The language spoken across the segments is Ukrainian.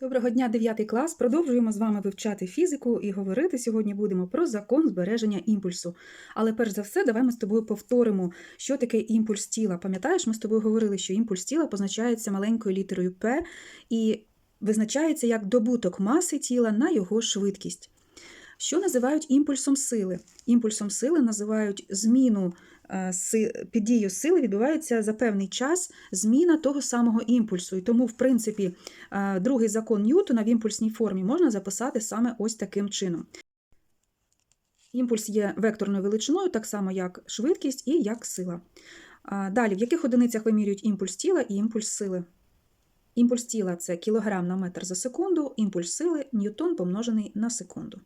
Доброго дня, 9 клас. Продовжуємо з вами вивчати фізику і говорити сьогодні будемо про закон збереження імпульсу. Але перш за все, давай ми з тобою повторимо, що таке імпульс тіла. Пам'ятаєш, ми з тобою говорили, що імпульс тіла позначається маленькою літерою П і визначається як добуток маси тіла на його швидкість. Що називають імпульсом сили? Імпульсом сили називають зміну під дією сили відбувається за певний час зміна того самого імпульсу. І тому, в принципі, е, другий закон Ньютона в імпульсній формі можна записати саме ось таким чином. Імпульс є векторною величиною, так само як швидкість і як сила. Далі, в яких одиницях вимірюють імпульс тіла і імпульс сили? Імпульс тіла це кілограм на метр за секунду, імпульс сили ньютон помножений на секунду.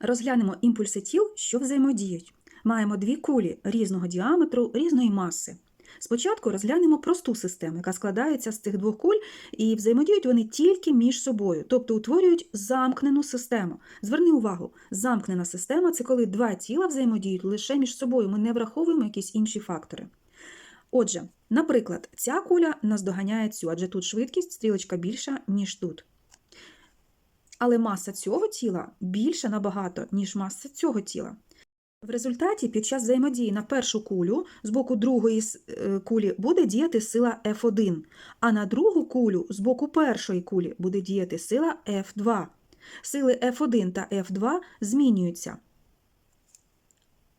Розглянемо імпульси тіл, що взаємодіють. Маємо дві кулі різного діаметру, різної маси. Спочатку розглянемо просту систему, яка складається з цих двох куль, і взаємодіють вони тільки між собою, тобто утворюють замкнену систему. Зверни увагу, замкнена система це коли два тіла взаємодіють лише між собою. Ми не враховуємо якісь інші фактори. Отже, наприклад, ця куля наздоганяє цю, адже тут швидкість стрілочка більша, ніж тут. Але маса цього тіла більша набагато, ніж маса цього тіла. В результаті під час взаємодії на першу кулю з боку другої е, кулі буде діяти сила F1, а на другу кулю з боку першої кулі буде діяти сила F2. Сили F1 та F2 змінюються.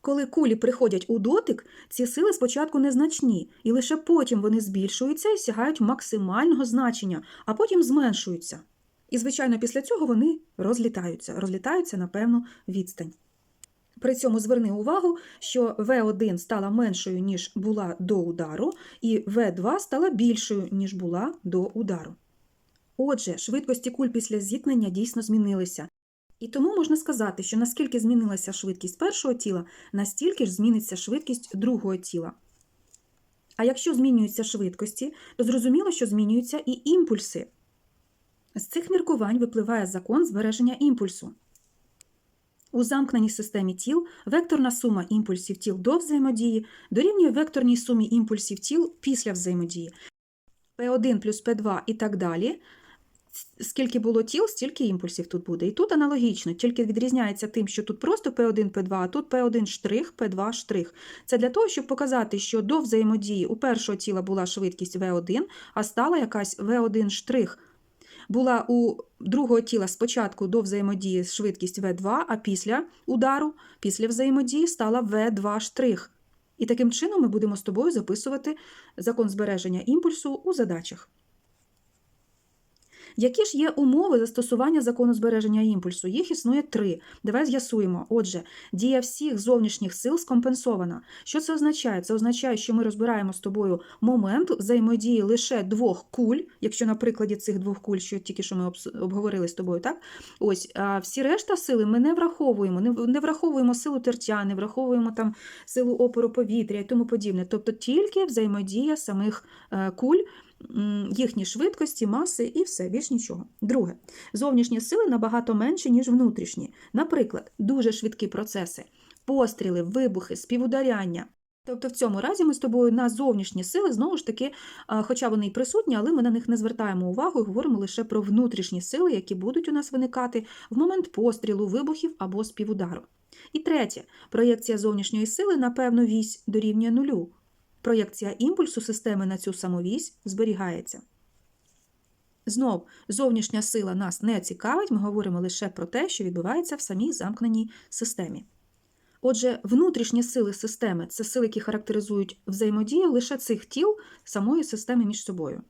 Коли кулі приходять у дотик, ці сили спочатку незначні, і лише потім вони збільшуються і сягають максимального значення, а потім зменшуються. І, звичайно, після цього вони розлітаються, розлітаються на певну відстань. При цьому зверни увагу, що В1 стала меншою, ніж була до удару, і В2 стала більшою, ніж була до удару. Отже, швидкості куль після зіткнення дійсно змінилися. І тому можна сказати, що наскільки змінилася швидкість першого тіла, настільки ж зміниться швидкість другого тіла. А якщо змінюються швидкості, то зрозуміло, що змінюються і імпульси. З цих міркувань випливає закон збереження імпульсу. У замкненій системі тіл векторна сума імпульсів тіл до взаємодії дорівнює векторній сумі імпульсів тіл після взаємодії. P1 плюс P2 і так далі. Скільки було тіл, стільки імпульсів тут буде. І тут аналогічно, тільки відрізняється тим, що тут просто P1, P2, а тут P1 штрих, P2 штрих. Це для того, щоб показати, що до взаємодії у першого тіла була швидкість V1, а стала якась V1 штрих була у другого тіла спочатку до взаємодії швидкість В2, а після удару, після взаємодії стала В2 штрих. І таким чином ми будемо з тобою записувати закон збереження імпульсу у задачах. Які ж є умови застосування закону збереження імпульсу? Їх існує три. Давай з'ясуємо. Отже, дія всіх зовнішніх сил скомпенсована. Що це означає? Це означає, що ми розбираємо з тобою момент взаємодії лише двох куль, якщо на прикладі цих двох куль, що тільки що ми обговорили з тобою, так? Ось а всі решта сили ми не враховуємо. Не, враховуємо силу тертя, не враховуємо там силу опору повітря і тому подібне. Тобто тільки взаємодія самих е, куль їхні швидкості, маси і все, більш нічого. Друге, зовнішні сили набагато менші, ніж внутрішні. Наприклад, дуже швидкі процеси, постріли, вибухи, співударяння. Тобто в цьому разі ми з тобою на зовнішні сили, знову ж таки, хоча вони і присутні, але ми на них не звертаємо увагу і говоримо лише про внутрішні сили, які будуть у нас виникати в момент пострілу, вибухів або співудару. І третє, проєкція зовнішньої сили на певну вісь дорівнює нулю. Проєкція імпульсу системи на цю самовісь зберігається. Знов, зовнішня сила нас не цікавить, ми говоримо лише про те, що відбувається в самій замкненій системі. Отже, внутрішні сили системи це сили, які характеризують взаємодію лише цих тіл самої системи між собою.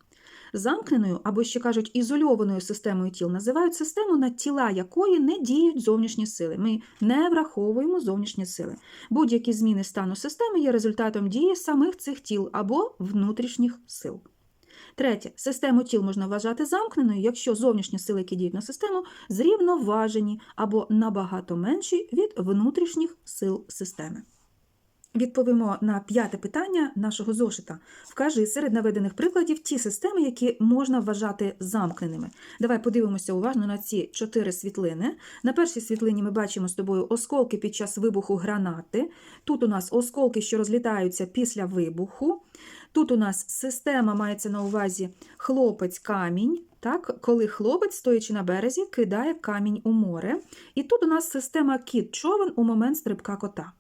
Замкненою або ще кажуть ізольованою системою тіл називають систему, на тіла якої не діють зовнішні сили. Ми не враховуємо зовнішні сили. Будь-які зміни стану системи є результатом дії самих цих тіл або внутрішніх сил. Третє, систему тіл можна вважати замкненою, якщо зовнішні сили, які діють на систему, зрівноважені або набагато менші від внутрішніх сил системи. Відповімо на п'яте питання нашого зошита. Вкажи серед наведених прикладів ті системи, які можна вважати замкненими. Давай подивимося уважно на ці чотири світлини. На першій світлині ми бачимо з тобою осколки під час вибуху гранати. Тут у нас осколки, що розлітаються після вибуху. Тут у нас система мається на увазі хлопець камінь. Так, коли хлопець, стоячи на березі, кидає камінь у море. І тут у нас система кіт-човен у момент стрибка кота.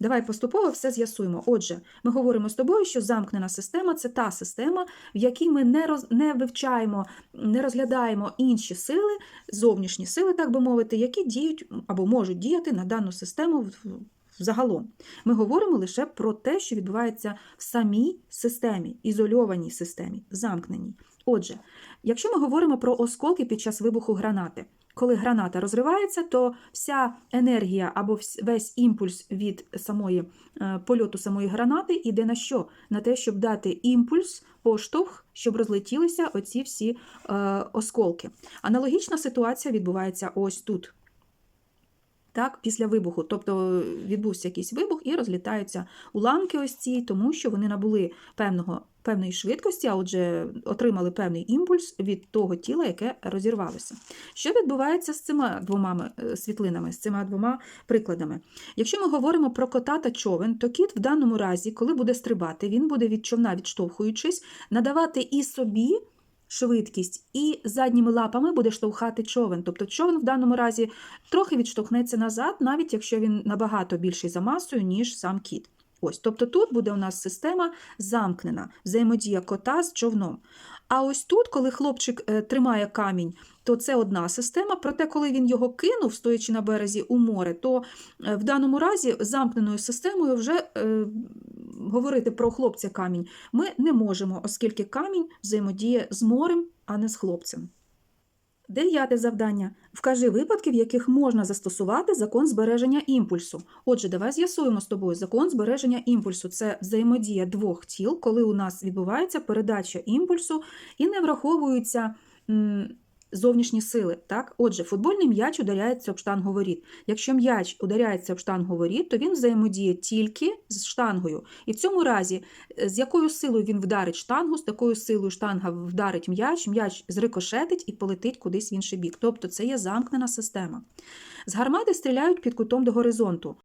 Давай поступово все з'ясуємо. Отже, ми говоримо з тобою, що замкнена система це та система, в якій ми не, роз, не вивчаємо, не розглядаємо інші сили, зовнішні сили, так би мовити, які діють або можуть діяти на дану систему в- в- загалом. Ми говоримо лише про те, що відбувається в самій системі, ізольованій системі, замкненій. Отже, якщо ми говоримо про осколки під час вибуху гранати, коли граната розривається, то вся енергія або весь імпульс від самої е, польоту самої гранати йде на що? На те, щоб дати імпульс, поштовх, щоб розлетілися оці всі е, осколки. Аналогічна ситуація відбувається ось тут. Так, після вибуху, тобто відбувся якийсь вибух і розлітаються уламки ось ці, тому що вони набули певного, певної швидкості, а отже, отримали певний імпульс від того тіла, яке розірвалося. Що відбувається з цими двома е, світлинами, з цими двома прикладами? Якщо ми говоримо про кота та човен, то кіт в даному разі, коли буде стрибати, він буде від човна, відштовхуючись, надавати і собі швидкість, і задніми лапами буде штовхати човен. Тобто човен в даному разі трохи відштовхнеться назад, навіть якщо він набагато більший за масою, ніж сам кіт. Ось, тобто тут буде у нас система замкнена, взаємодія кота з човном. А ось тут, коли хлопчик е, тримає камінь, то це одна система. Проте, коли він його кинув, стоячи на березі у море, то е, в даному разі замкненою системою вже е, говорити про хлопця камінь ми не можемо, оскільки камінь взаємодіє з морем, а не з хлопцем. Дев'яте завдання. Вкажи випадки, в яких можна застосувати закон збереження імпульсу. Отже, давай з'ясуємо з тобою закон збереження імпульсу. Це взаємодія двох тіл, коли у нас відбувається передача імпульсу і не враховуються зовнішні сили. Так? Отже, футбольний м'яч ударяється об штангу воріт. Якщо м'яч ударяється об штангу воріт, то він взаємодіє тільки з штангою. І в цьому разі, е, з якою силою він вдарить штангу, з такою силою штанга вдарить м'яч, м'яч зрикошетить і полетить кудись в інший бік. Тобто це є замкнена система. З гармати стріляють під кутом до горизонту.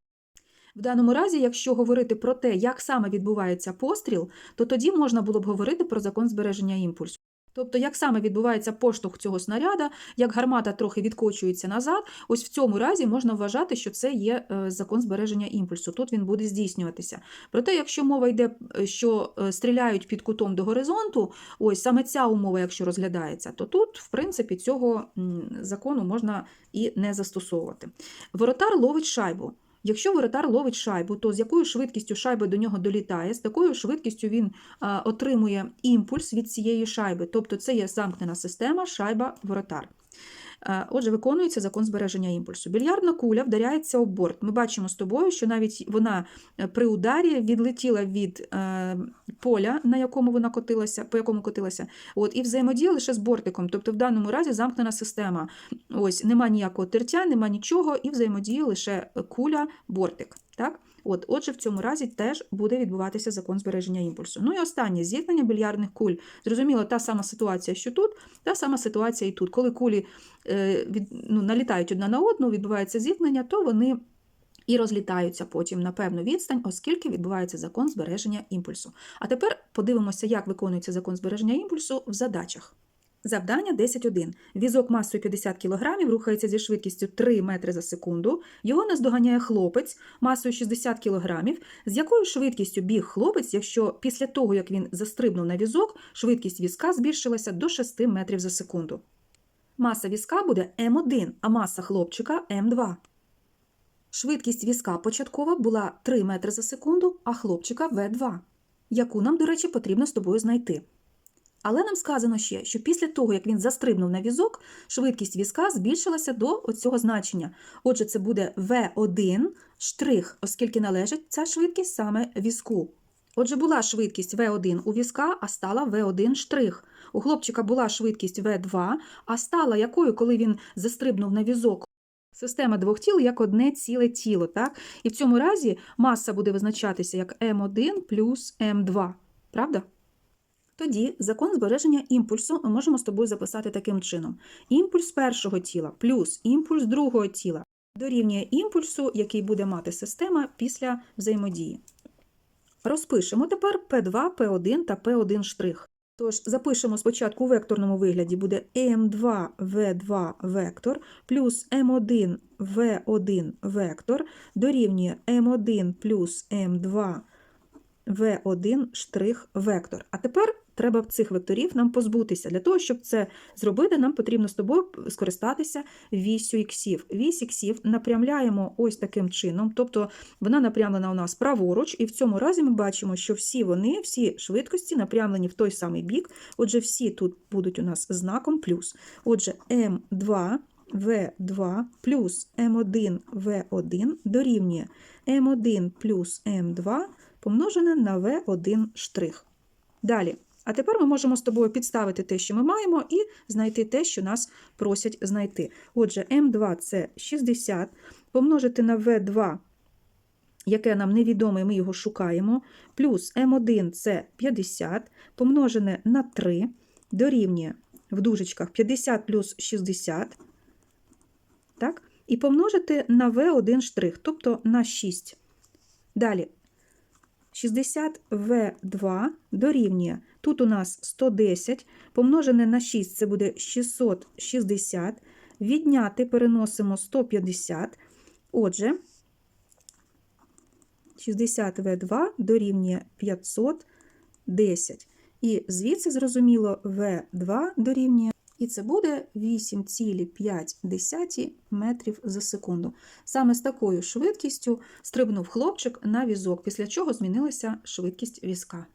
В даному разі, якщо говорити про те, як саме відбувається постріл, то тоді можна було б говорити про закон збереження імпульсу. Тобто, як саме відбувається поштовх цього снаряда, як гармата трохи відкочується назад, ось в цьому разі можна вважати, що це є е, закон збереження імпульсу. Тут він буде здійснюватися. Проте, якщо мова йде, е, що е, стріляють під кутом до горизонту, ось саме ця умова, якщо розглядається, то тут, в принципі, цього закону можна і не застосовувати. Воротар ловить шайбу. Якщо воротар ловить шайбу, то з якою швидкістю шайба до нього долітає, з такою швидкістю він отримує імпульс від цієї шайби. Тобто це є замкнена система шайба-воротар. Отже, виконується закон збереження імпульсу. Більярдна куля вдаряється об борт. Ми бачимо з тобою, що навіть вона е, при ударі відлетіла від е, поля, на якому вона котилася, по якому котилася, от, і взаємодіє лише з бортиком. Тобто в даному разі замкнена система. Ось нема ніякого тертя, нема нічого, і взаємодіє лише куля-бортик. Так? От, отже, в цьому разі теж буде відбуватися закон збереження імпульсу. Ну і останнє зіткнення більярдних куль. Зрозуміло, та сама ситуація, що тут, та сама ситуація і тут. Коли кулі е, від, ну, налітають одна на одну, відбувається зіткнення, то вони і розлітаються потім на певну відстань, оскільки відбувається закон збереження імпульсу. А тепер подивимося, як виконується закон збереження імпульсу в задачах. Завдання 10.1. Візок масою 50 кг рухається зі швидкістю 3 метри за секунду. Його наздоганяє хлопець масою 60 кг. З якою швидкістю біг хлопець, якщо після того, як він застрибнув на візок, швидкість візка збільшилася до 6 метрів за секунду. Маса візка буде М1, а маса хлопчика М2. Швидкість візка початкова була 3 метри за секунду, а хлопчика В2, яку нам, до речі, потрібно з тобою знайти. Але нам сказано ще, що після того, як він застрибнув на візок, швидкість візка збільшилася до оцього значення. Отже, це буде V1 штрих, оскільки належить ця швидкість саме візку. Отже, була швидкість V1 у візка, а стала V1 штрих. У хлопчика була швидкість V2, а стала якою, коли він застрибнув на візок. Система двох тіл як одне ціле тіло. Так? І в цьому разі маса буде визначатися як М1 плюс М2. Правда? Тоді закон збереження імпульсу ми можемо з тобою записати таким чином: імпульс першого тіла плюс імпульс другого тіла дорівнює імпульсу, який буде мати система після взаємодії. Розпишемо тепер P2, P1 та P1 штрих. Тож запишемо спочатку у векторному вигляді буде М2В2 вектор плюс М1 В1 вектор дорівнює М1 плюс М2 В1 штрих вектор. А тепер треба цих векторів нам позбутися. Для того, щоб це зробити, нам потрібно з тобою скористатися вісю іксів. Вісь іксів напрямляємо ось таким чином, тобто вона напрямлена у нас праворуч, і в цьому разі ми бачимо, що всі вони, всі швидкості напрямлені в той самий бік. Отже, всі тут будуть у нас знаком плюс. Отже, М2 В2 плюс М1 В1 дорівнює М1 плюс М2 помножене на В1 штрих. Далі. А тепер ми можемо з тобою підставити те, що ми маємо, і знайти те, що нас просять знайти. Отже, М2 це 60, помножити на В2, яке нам невідоме, ми його шукаємо, плюс М1 це 50, помножене на 3, дорівнює в дужечках 50 плюс 60, так? і помножити на В1 штрих, тобто на 6. Далі 60В2 дорівнює. Тут у нас 110, помножене на 6 це буде 660. Відняти переносимо 150. Отже, 60В2 дорівнює 510. І звідси, зрозуміло, В2 дорівнює. І це буде 8,5 метрів за секунду. Саме з такою швидкістю стрибнув хлопчик на візок, після чого змінилася швидкість візка.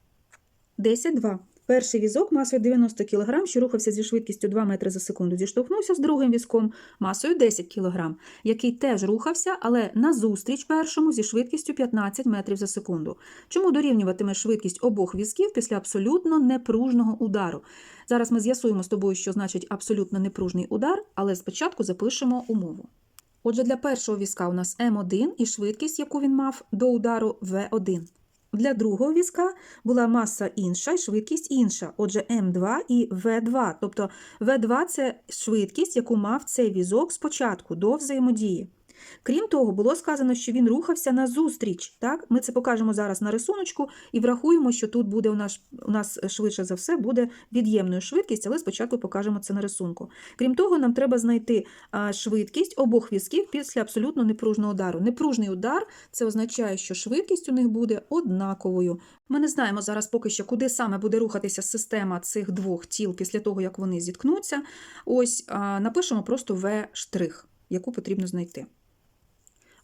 10.2. Перший візок масою 90 кг, що рухався зі швидкістю 2 метри за секунду, зіштовхнувся з другим візком масою 10 кг, який теж рухався, але назустріч першому зі швидкістю 15 метрів за секунду. Чому дорівнюватиме швидкість обох візків після абсолютно непружного удару? Зараз ми з'ясуємо з тобою, що значить абсолютно непружний удар, але спочатку запишемо умову. Отже, для першого візка у нас М1 і швидкість, яку він мав до удару В1. Для другого візка була маса інша і швидкість інша. Отже, М2 і В2. Тобто В2 це швидкість, яку мав цей візок спочатку до взаємодії. Крім того, було сказано, що він рухався назустріч. Так? Ми це покажемо зараз на рисуночку і врахуємо, що тут буде у нас, у нас швидше за все буде від'ємною швидкість, але спочатку покажемо це на рисунку. Крім того, нам треба знайти швидкість обох візків після абсолютно непружного удару. Непружний удар це означає, що швидкість у них буде однаковою. Ми не знаємо зараз поки що, куди саме буде рухатися система цих двох тіл після того, як вони зіткнуться. Ось напишемо просто В яку потрібно знайти.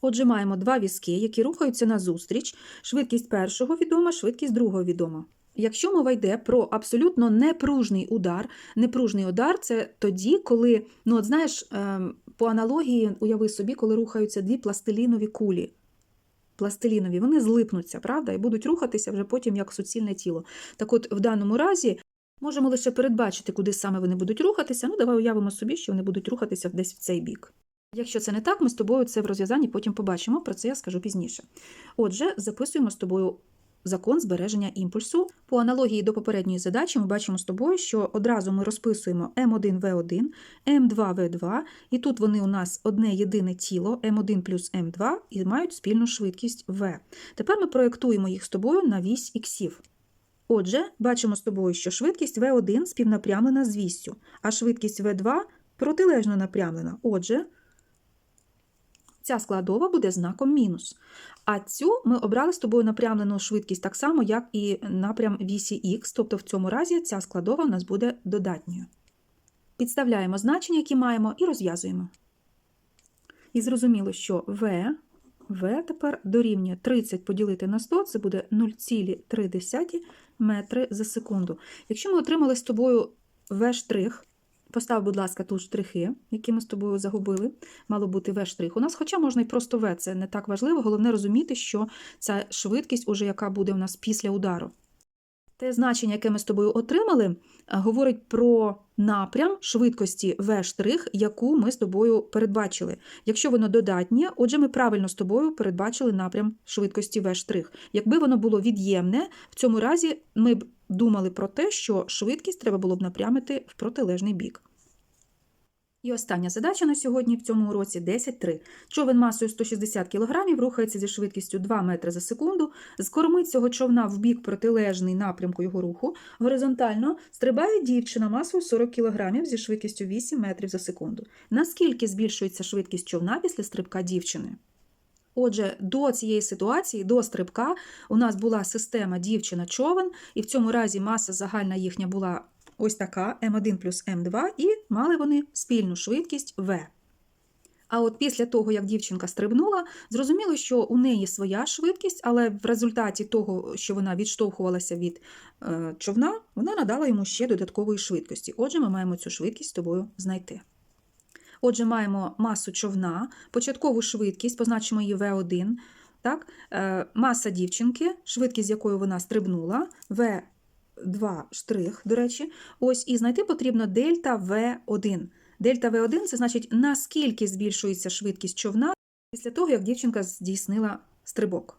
Отже, маємо два візки, які рухаються назустріч. Швидкість першого відома, швидкість другого відома. Якщо мова йде про абсолютно непружний удар, непружний удар це тоді, коли, ну от знаєш, ем, по аналогії, уяви собі, коли рухаються дві пластилінові кулі. Пластилінові, вони злипнуться, правда, і будуть рухатися вже потім як суцільне тіло. Так от, в даному разі можемо лише передбачити, куди саме вони будуть рухатися. Ну, давай уявимо собі, що вони будуть рухатися десь в цей бік. Якщо це не так, ми з тобою це в розв'язанні потім побачимо, про це я скажу пізніше. Отже, записуємо з тобою закон збереження імпульсу. По аналогії до попередньої задачі ми бачимо з тобою, що одразу ми розписуємо М1В1, М2В2, і тут вони у нас одне єдине тіло М1 плюс М2 і мають спільну швидкість В. Тепер ми проєктуємо їх з тобою на вісь іксів. Отже, бачимо з тобою, що швидкість В1 співнапрямлена з віссю, а швидкість В2 протилежно напрямлена. Отже, ця складова буде знаком мінус. А цю ми обрали з тобою напрямлену швидкість так само, як і напрям вісі х, тобто в цьому разі ця складова у нас буде додатньою. Підставляємо значення, які маємо, і розв'язуємо. І зрозуміло, що В, В тепер дорівнює 30 поділити на 100, це буде 0,3 метри за секунду. Якщо ми отримали з тобою В Постав, будь ласка, тут штрихи, які ми з тобою загубили. Мало бути В-штрих. У нас, хоча можна і просто В, це не так важливо. Головне розуміти, що ця швидкість, уже яка буде у нас після удару. Те значення, яке ми з тобою отримали, говорить про напрям швидкості В', яку ми з тобою передбачили. Якщо воно додатнє, отже, ми правильно з тобою передбачили напрям швидкості В'. Якби воно було від'ємне, в цьому разі ми б думали про те, що швидкість треба було б напрямити в протилежний бік. І остання задача на сьогодні в цьому уроці 10.3. Човен масою 160 кг рухається зі швидкістю 2 метри за секунду. З корми цього човна в бік протилежний напрямку його руху. Горизонтально стрибає дівчина масою 40 кг зі швидкістю 8 метрів за секунду. Наскільки збільшується швидкість човна після стрибка дівчини? Отже, до цієї ситуації, до стрибка, у нас була система дівчина-човен, і в цьому разі маса загальна їхня була ось така М1 плюс М2, і мали вони спільну швидкість В. А от після того, як дівчинка стрибнула, зрозуміло, що у неї своя швидкість, але в результаті того, що вона відштовхувалася від е, човна, вона надала йому ще додаткової швидкості. Отже, ми маємо цю швидкість з тобою знайти. Отже, маємо масу човна, початкову швидкість, позначимо її В1. Так? Е, маса дівчинки, швидкість, з якою вона стрибнула, В2 штрих, до речі. Ось, і знайти потрібно дельта В1. Дельта В1 це значить, наскільки збільшується швидкість човна після того, як дівчинка здійснила стрибок.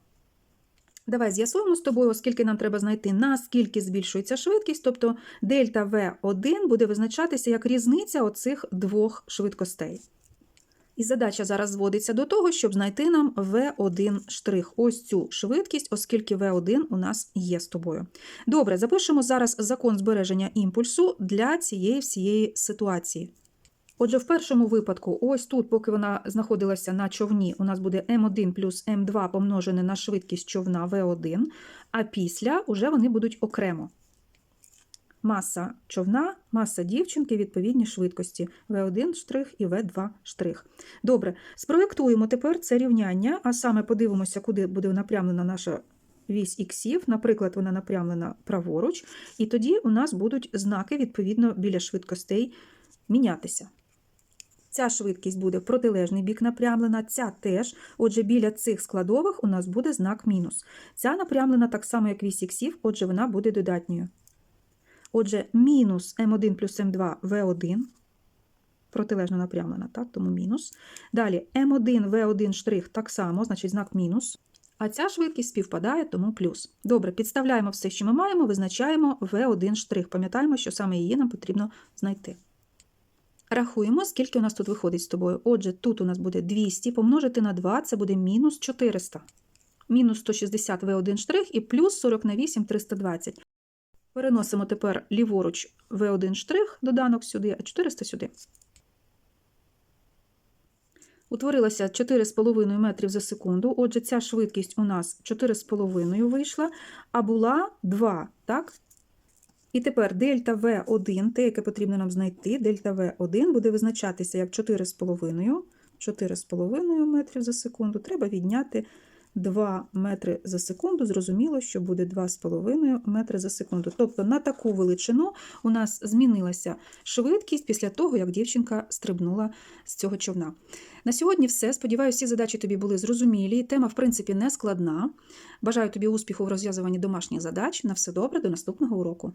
Давай з'ясуємо з тобою, оскільки нам треба знайти, наскільки збільшується швидкість, тобто дельта В1 буде визначатися як різниця оцих двох швидкостей. І задача зараз зводиться до того, щоб знайти нам В1 штрих. Ось цю швидкість, оскільки В1 у нас є з тобою. Добре, запишемо зараз закон збереження імпульсу для цієї всієї ситуації. Отже, в першому випадку, ось тут, поки вона знаходилася на човні, у нас буде М1 плюс М2 помножене на швидкість човна В1, а після вже вони будуть окремо. Маса човна, маса дівчинки, відповідні швидкості В1 штрих і В2 штрих. Добре, спроєктуємо тепер це рівняння, а саме подивимося, куди буде напрямлена наша вісь іксів. Наприклад, вона напрямлена праворуч, і тоді у нас будуть знаки, відповідно, біля швидкостей мінятися. Ця швидкість буде в протилежний бік напрямлена, ця теж. Отже, біля цих складових у нас буде знак мінус. Ця напрямлена так само, як вісь іксів, отже, вона буде додатньою. Отже, мінус М1 плюс М2 В1, протилежно напрямлена, так, тому мінус. Далі М1 В1 штрих так само, значить знак мінус. А ця швидкість співпадає, тому плюс. Добре, підставляємо все, що ми маємо, визначаємо В1 штрих. Пам'ятаємо, що саме її нам потрібно знайти. Рахуємо, скільки у нас тут виходить з тобою. Отже, тут у нас буде 200 помножити на 2, це буде мінус 400. Мінус 160 В1 штрих і плюс 40 на 8 – 320. Переносимо тепер ліворуч В1 штрих, доданок сюди, а 400 сюди. Утворилося 4,5 метрів за секунду. Отже, ця швидкість у нас 4,5 вийшла, а була 2, так? І тепер дельта В1, те, яке потрібно нам знайти, дельта В1 буде визначатися як 4,5 4,5 метрів за секунду. Треба відняти 2 метри за секунду. Зрозуміло, що буде 2,5 метри за секунду. Тобто на таку величину у нас змінилася швидкість після того, як дівчинка стрибнула з цього човна. На сьогодні все. Сподіваюся, всі задачі тобі були зрозумілі. Тема, в принципі, не складна. Бажаю тобі успіху в розв'язуванні домашніх задач. На все добре, до наступного уроку.